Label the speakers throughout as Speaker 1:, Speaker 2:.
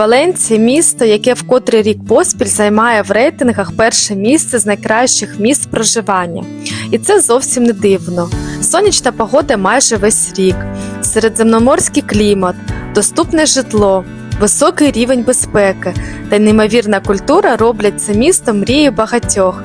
Speaker 1: Валенція місто, яке в котрий рік поспіль займає в рейтингах перше місце з найкращих місць проживання. І це зовсім не дивно. Сонячна погода майже весь рік, середземноморський клімат, доступне житло, високий рівень безпеки та неймовірна культура роблять це місто мрією багатьох.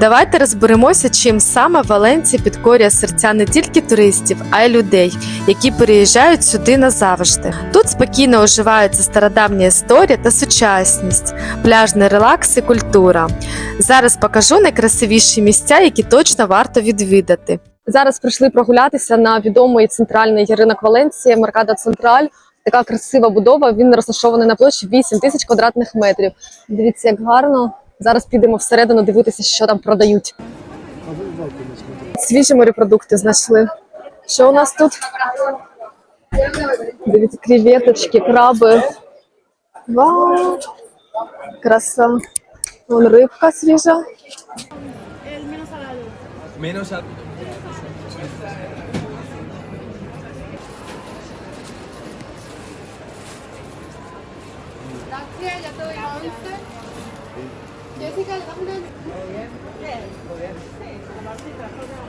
Speaker 1: Давайте розберемося, чим саме Валенція підкорює серця не тільки туристів, а й людей, які переїжджають сюди назавжди. Тут спокійно оживаються стародавня історія та сучасність, пляжний релакс і культура. Зараз покажу найкрасивіші місця, які точно варто відвідати. Зараз прийшли прогулятися на відомий центральний ринок Валенції, Меркада Централь. Така красива будова. Він розташований на площі 8 тисяч квадратних метрів. Дивіться, як гарно. Зараз підемо всередину дивитися, що там продають. Свіжі морепродукти знайшли. Що у нас тут? Дивіться, креветочки, краби. Вау! Краса. Вон рибка свіжа.
Speaker 2: 피자가 하나는 네. 네. 피자
Speaker 1: 하나.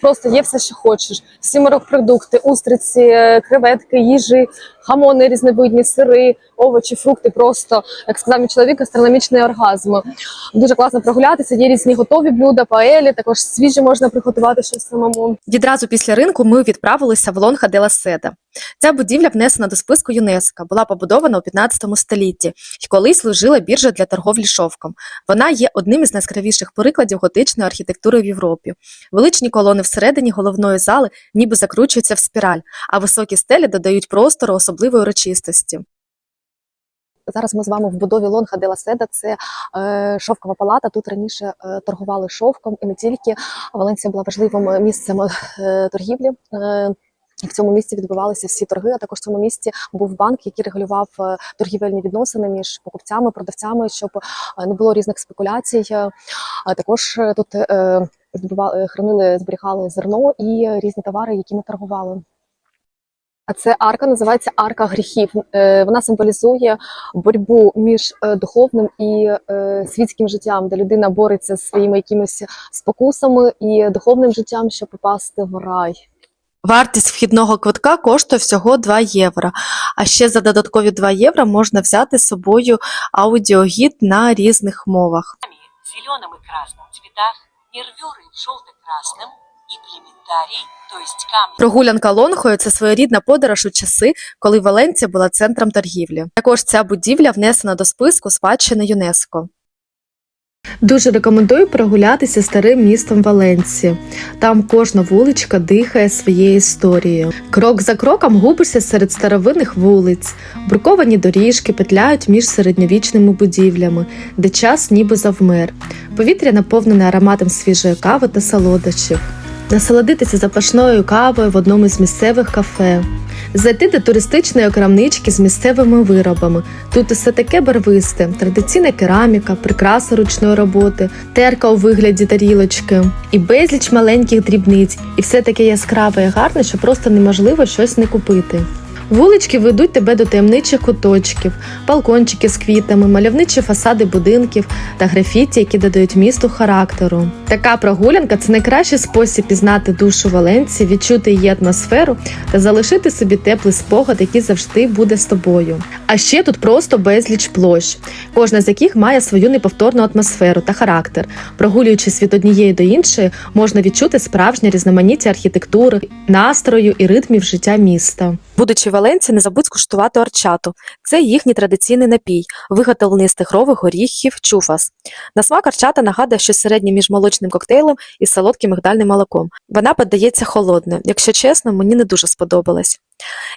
Speaker 1: Просто є все, що хочеш. Всі морепродукти, устриці, е, креветки, їжі, хамони, різновидні, сири, овочі, фрукти. Просто, як сказав мій чоловік, астрономічний оргазм. Дуже класно прогулятися. Є різні готові блюда, паелі, також свіжі можна приготувати щось самому. Відразу після ринку ми відправилися в Лонга де ла Седа. Ця будівля внесена до списку ЮНЕСКО, була побудована у 15 столітті і колись служила біржа для торговлі шовком. Вона є одним із найяскравіших прикладів готичної архітектури в Європі. Величні колони всередині головної зали ніби закручуються в спіраль, а високі стелі додають простору особливої урочистості. Зараз ми з вами в будові лонха де Седа. Це е, шовкова палата. Тут раніше е, торгували шовком, і не тільки Валенція була важливим місцем е, торгівлі. Е, в цьому місці відбувалися всі торги. А також в цьому місці був банк, який регулював е, торгівельні відносини між покупцями, продавцями, щоб е, не було різних спекуляцій. Е, А також тут відбували, хранили, зберігали зерно і різні товари, якими торгували. А це арка називається арка гріхів. Вона символізує боротьбу між духовним і світським життям, де людина бореться з своїми якимись спокусами і духовним життям, щоб попасти в рай. Вартість вхідного квитка коштує всього 2 євро. А ще за додаткові 2 євро можна взяти з собою аудіогід на різних мовах.
Speaker 3: в зеленом и красном цветах, нервюры в желто-красном и плементарий, то есть камни
Speaker 1: Прогулянка Лонгою це своєрідна подорож у часи, коли Валенція була центром торгівлі. Також ця будівля внесена до списку спадщини ЮНЕСКО. Дуже рекомендую прогулятися старим містом Валенції. Там кожна вуличка дихає своєю історією. Крок за кроком губишся серед старовинних вулиць. Бруковані доріжки петляють між середньовічними будівлями, де час ніби завмер. Повітря наповнене ароматом свіжої кави та солодощів. Насолодитися запашною кавою в одному з місцевих кафе. Зайти до туристичної крамнички з місцевими виробами. Тут усе таке барвисте, традиційна кераміка, прикраса ручної роботи, терка у вигляді тарілочки і безліч маленьких дрібниць, і все таке яскраве і гарне, що просто неможливо щось не купити. Вулички ведуть тебе до таємничих куточків, балкончики з квітами, мальовничі фасади будинків та графіті, які додають місту характеру. Така прогулянка це найкращий спосіб пізнати душу Валенції, відчути її атмосферу та залишити собі теплий спогад, який завжди буде з тобою. А ще тут просто безліч площ, кожна з яких має свою неповторну атмосферу та характер. Прогулюючись від однієї до іншої, можна відчути справжнє різноманіття архітектури, настрою і ритмів життя міста. Будучи в Валенції, не забудь скуштувати орчату. Це їхній традиційний напій, виготовлений з тихрових горіхів чуфас. На смак орчата нагадує щось середнє між молочним коктейлем і солодким мигдальним молоком. Вона подається холодною. Якщо чесно, мені не дуже сподобалась.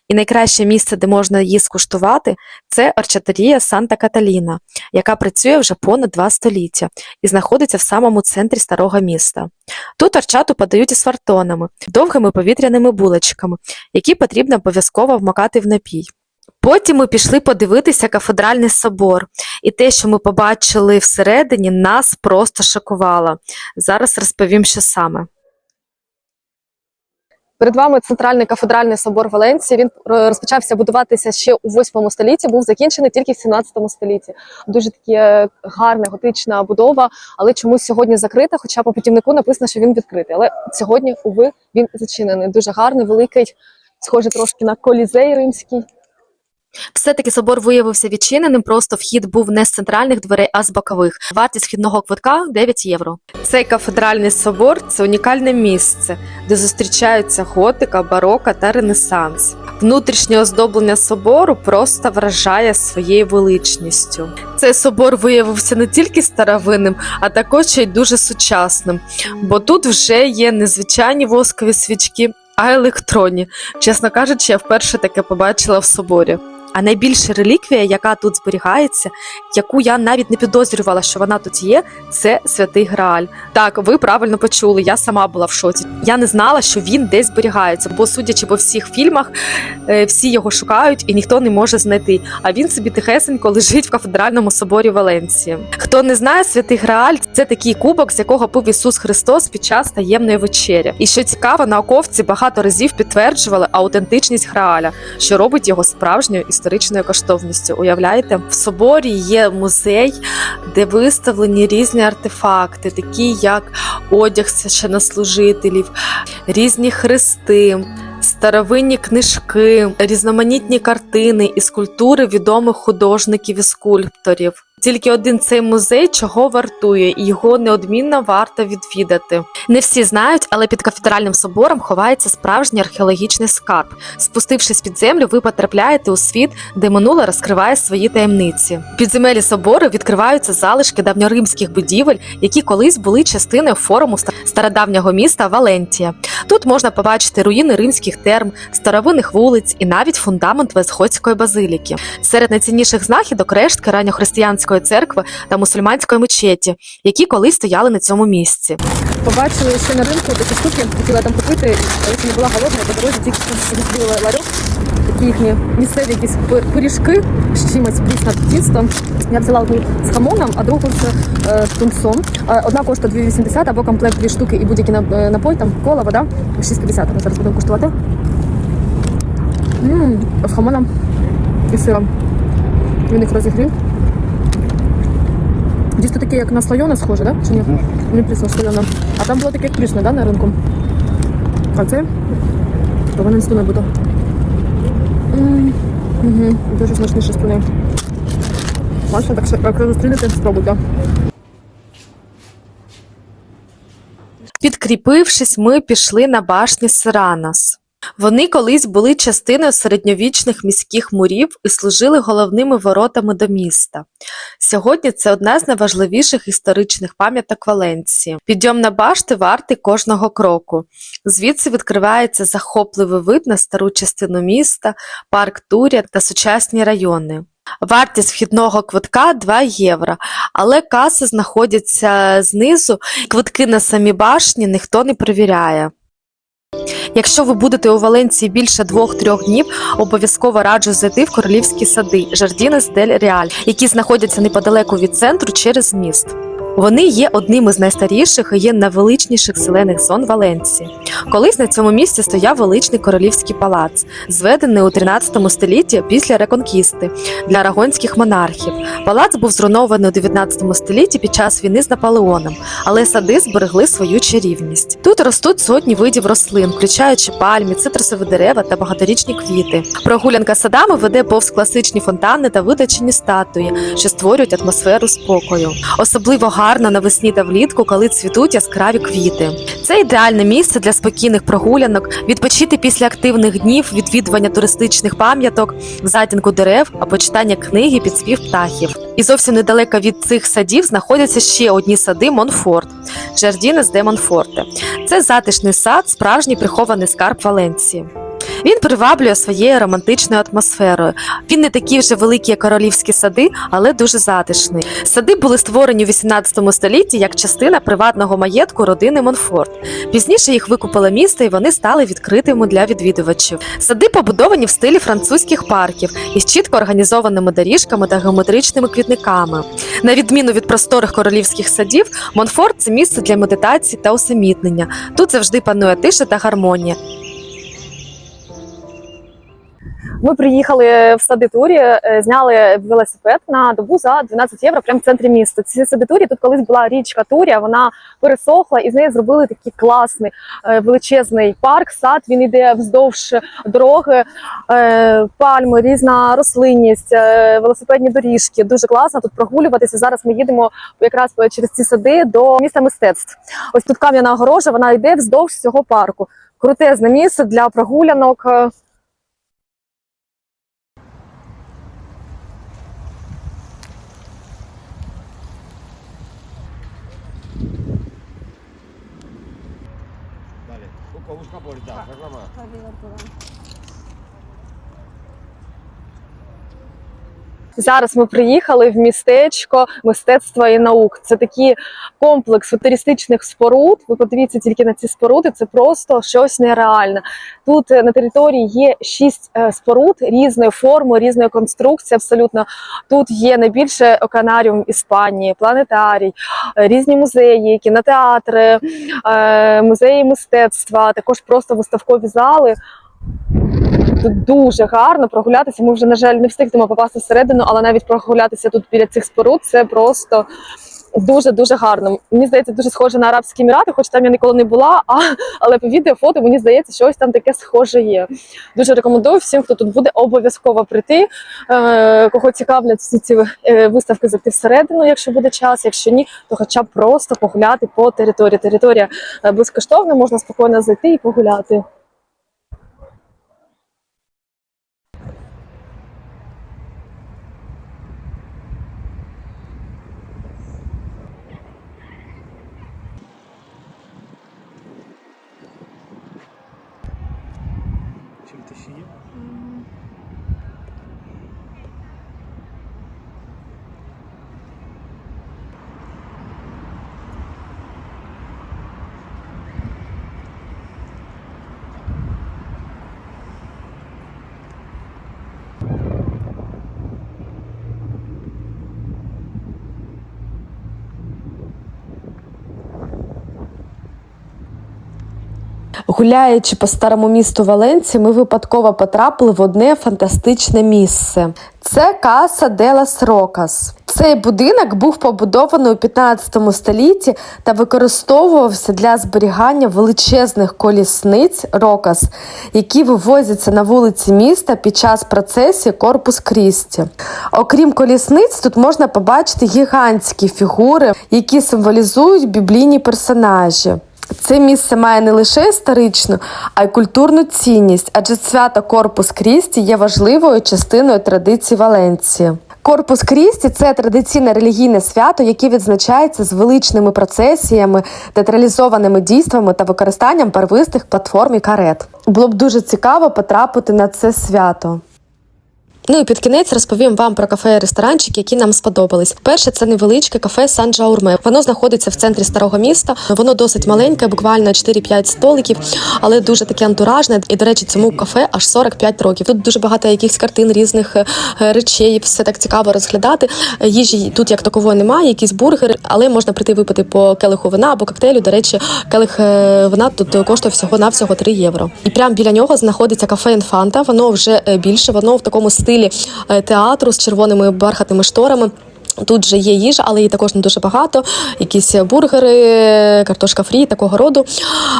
Speaker 1: І найкраще місце, де можна її скуштувати, це орчатерія Санта Каталіна, яка працює вже понад два століття і знаходиться в самому центрі старого міста. Тут орчату подають із фартонами, довгими повітряними булочками, які потрібно обов'язково вмакати в напій. Потім ми пішли подивитися кафедральний собор, і те, що ми побачили всередині, нас просто шокувало. Зараз розповім, що саме. Перед вами центральний кафедральний собор Валенції. Він е, розпочався будуватися ще у 8 столітті, був закінчений тільки в 17 столітті. Дуже таке гарна готична будова, але чомусь сьогодні закрита. Хоча по путівнику написано, що він відкритий. Але сьогодні, уви, він зачинений. Дуже гарний, великий, схожий трошки на колізей римський. Все-таки собор виявився відчиненим, просто вхід був не з центральних дверей, а з бокових. Вартість вхідного квитка 9 євро. Цей кафедральний собор це унікальне місце, де зустрічаються готика, барока та ренесанс. Внутрішнє оздоблення собору просто вражає своєю величністю. Цей собор виявився не тільки старовинним, а також й дуже сучасним, бо тут вже є незвичайні воскові свічки, а електронні. Чесно кажучи, я вперше таке побачила в соборі. А найбільша реліквія, яка тут зберігається, яку я навіть не підозрювала, що вона тут є, це святий Грааль. Так, ви правильно почули, я сама була в шоці. Я не знала, що він десь зберігається, бо судячи по всіх фільмах, е, всі його шукають і ніхто не може знайти. А він собі тихесенько лежить в кафедральному соборі Валенції. Хто не знає, святий Грааль це такий кубок, з якого пив Ісус Христос під час таємної вечері. І що цікаво, науковці багато разів підтверджували аутентичність Грааля, що робить його справжньою історичною коштовністю. Уявляєте, в соборі є музей, де виставлені різні артефакти, такі як одяг священнослужителів, різні хрести. Старовинні книжки, різноманітні картини і скульптури відомих художників і скульпторів. Тільки один цей музей чого вартує, і його неодмінно варто відвідати. Не всі знають, але під кафедральним собором ховається справжній археологічний скарб. Спустившись під землю, ви потрапляєте у світ, де минуле розкриває свої таємниці. Підземелі собору відкриваються залишки давньоримських будівель, які колись були частиною форуму стародавнього міста Валентія. Тут можна побачити руїни римських терм, старовинних вулиць і навіть фундамент Весходської базиліки. Серед найцінніших знахідок рештки ранньохристиянської церкви та мусульманської мечеті, які колись стояли на цьому місці. Побачили ще на ринку такі штуки, хотіла там купити, але не була голодна, по дорозі тільки розбили ларьок. Такі їхні місцеві якісь пиріжки з чимось прісним тістом. Я взяла одну з хамоном, а другу з е, тунцом. Е, Одна коштує 2,80 або комплект дві штуки і будь-який нап- е, напой, там кола, вода 6,50. Ми зараз будемо куштувати. Мм, з хамоном і сиром. Він їх розігрів. Дійсно таке, як на слойоне схоже, да? Чи ні? Не прісно слойоне. А там було таке як прісне, да, на ринку? А це? То вони не буде. Угу. Дуже смачні шестуни. Бачите, так що як зустрінете, спробуйте. Підкріпившись, ми пішли на башні Сиранос. Вони колись були частиною середньовічних міських мурів і служили головними воротами до міста. Сьогодні це одна з найважливіших історичних пам'яток Валенції. Підйом на башти вартий кожного кроку. Звідси відкривається захопливий вид на стару частину міста, парк Туря та сучасні райони. Вартість вхідного квитка 2 євро, але каси знаходяться знизу, квитки на самі башні ніхто не перевіряє. Якщо ви будете у Валенції більше двох-трьох днів, обов'язково раджу зайти в королівські сади Жардінес дель Реаль, які знаходяться неподалеку від центру через міст. Вони є одним із найстаріших і є найвеличніших селених зон Валенції. Колись на цьому місці стояв величний королівський палац, зведений у 13 столітті після реконкісти для арагонських монархів. Палац був зруйнований у 19 столітті під час війни з Наполеоном, але сади зберегли свою чарівність. Тут ростуть сотні видів рослин, включаючи пальмі, цитрусові дерева та багаторічні квіти. Прогулянка садами веде повз класичні фонтани та виточені статуї, що створюють атмосферу спокою. Особливо гарно навесні та влітку, коли цвітуть яскраві квіти. Це ідеальне місце для спокійних прогулянок, відпочити після активних днів, відвідування туристичних пам'яток, затінку дерев або читання книги під спів птахів. І зовсім недалеко від цих садів знаходяться ще одні сади Монфорт Жардінес де Монфорте. Це затишний сад, справжній прихований скарб Валенції. Він приваблює своєю романтичною атмосферою. Він не такий вже великий, як королівські сади, але дуже затишний. Сади були створені у 18 столітті як частина приватного маєтку родини Монфорт. Пізніше їх викупило місто, і вони стали відкритими для відвідувачів. Сади побудовані в стилі французьких парків із чітко організованими доріжками та геометричними квітниками. На відміну від просторих королівських садів, Монфорт це місце для медитації та усамітнення. Тут завжди панує тиша та гармонія.
Speaker 4: Ми приїхали в садитурі, е, зняли велосипед на добу за 12 євро прямо в центрі міста. Ці садитурі тут колись була річка Турія, вона пересохла і з неї зробили такий класний е, величезний парк. Сад він йде вздовж дороги, е, пальми, різна рослинність, велосипедні доріжки. Дуже класно тут прогулюватися. Зараз ми їдемо якраз через ці сади до міста мистецтв. Ось тут кам'яна огорожа, вона йде вздовж цього парку. Крутезне місце для прогулянок.
Speaker 5: busca por esta, ah,
Speaker 4: Зараз ми приїхали в містечко мистецтва і наук. Це такий комплекс футуристичних споруд. Ви подивіться тільки на ці споруди. Це просто щось нереальне. Тут е, на території є шість е, споруд різної форми, різної конструкції. Абсолютно тут є найбільше океанаріум Іспанії, планетарій, е, різні музеї, кінотеатри, музеї мистецтва, також просто виставкові зали. Тут дуже гарно прогулятися. Ми вже, на жаль, не встигнемо попасти всередину, але навіть прогулятися тут біля цих споруд це просто дуже дуже гарно. Мені здається, дуже схоже на Арабські Емірати, хоч там я ніколи не була. А але по відео фото мені здається, що ось там таке схоже є. Дуже рекомендую всім, хто тут буде, обов'язково прийти. Е, кого цікавлять всі ці е, виставки, зайти всередину, якщо буде час. Якщо ні, то хоча б просто погуляти по території. Територія е, безкоштовна, можна спокійно зайти і погуляти.
Speaker 1: Гуляючи по старому місту Валенції, ми випадково потрапили в одне фантастичне місце. Це Каса де лас Рокас. Цей будинок був побудований у 15 столітті та використовувався для зберігання величезних колісниць Рокас, які вивозяться на вулиці міста під час процесії Корпус Крісті. Окрім колісниць, тут можна побачити гігантські фігури, які символізують біблійні персонажі. Це місце має не лише історичну, а й культурну цінність, адже свято Корпус Крісті є важливою частиною традиції Валенції. Корпус Крісті це традиційне релігійне свято, яке відзначається з величними процесіями, театралізованими дійствами та використанням первистих платформ і карет. Було б дуже цікаво потрапити на це свято. Ну і під кінець розповім вам про кафе і ресторанчики, які нам сподобались. Перше, це невеличке кафе Сан Джаурме. Воно знаходиться в центрі старого міста. Воно досить маленьке, буквально 4-5 столиків, але дуже таке антуражне. І, до речі, цьому кафе аж 45 років. Тут дуже багато якихось картин, різних е, речей. Все так цікаво розглядати. Їжі тут як такової немає, якісь бургери, але можна прийти випити по келиху вина або коктейлю. До речі, келих е, вина тут коштує всього навсього 3 євро. І прямо біля нього знаходиться кафе Інфанта. Воно вже е, більше, воно в такому стилі е, театру з червоними бархатними шторами. Тут же є їжа, але її також не дуже багато. Якісь бургери, картошка фрі, такого роду.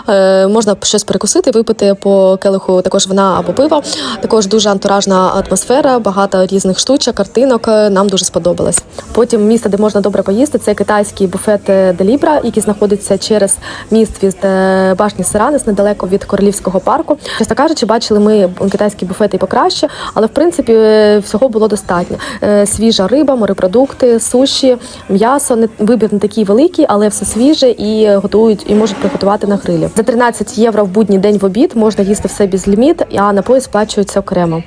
Speaker 1: Е, можна щось перекусити, випити по келиху також вина або пива. Також дуже антуражна атмосфера, багато різних штучок, картинок. Е, Нам дуже сподобалось. Потім місце, де можна добре поїсти, це китайський буфет Делібра, який знаходиться через міст від е, башні Сиранес, недалеко від королівського парку. Чесно кажучи, бачили ми китайські буфети і покраще, але в принципі е, всього було достатньо. Е, Свіжа риба, морепродукти, фрукти, суші, м'ясо. Не вибір не такий великий, але все свіже і готують і можуть приготувати на грилі. За 13 євро в будній день в обід можна їсти все без ліміт, а напої сплачуються окремо.